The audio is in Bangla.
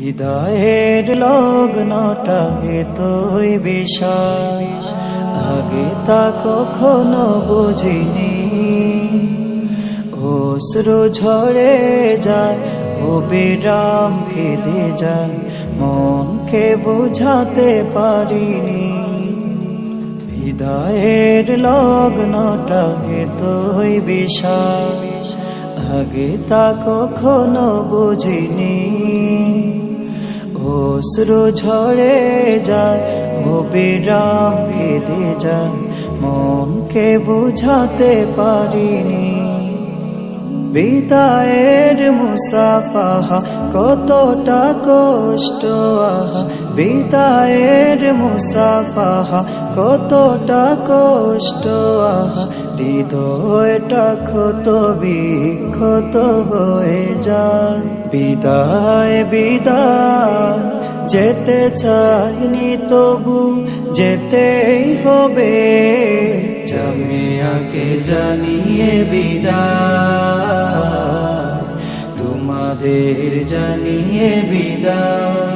হৃদয়ের লগ্নটা এতই বিশাল। আগে তা কখনো বুঝিনি। অশ্রু ঝরে যায়, ও বিরাম খেদে যায়। মনকে বুঝাতে পারিনি। হৃদয়ের লগ্নটা এতই বিশাল। আগে তা কখনো বুঝিনি। অশ্রু ঝরে যায় ও বিরাম কেঁদে যায়। মনকে বুঝাতে পারিনি। বিদায়ের মুসাফাহা, কতটা কষ্ট, আহা। বিদায়ের মুসাফাহা, কতটা কষ্ট, আহা। হৃদয়টা ক্ষত, বিক্ষত হয়ে যায়। বিদায় বিদায়। যেতে চাইনি তবু যেতেই হবে। জামিয়াকে জানিয়ে বিদায় তোমাদের জানিয়ে বিদায়।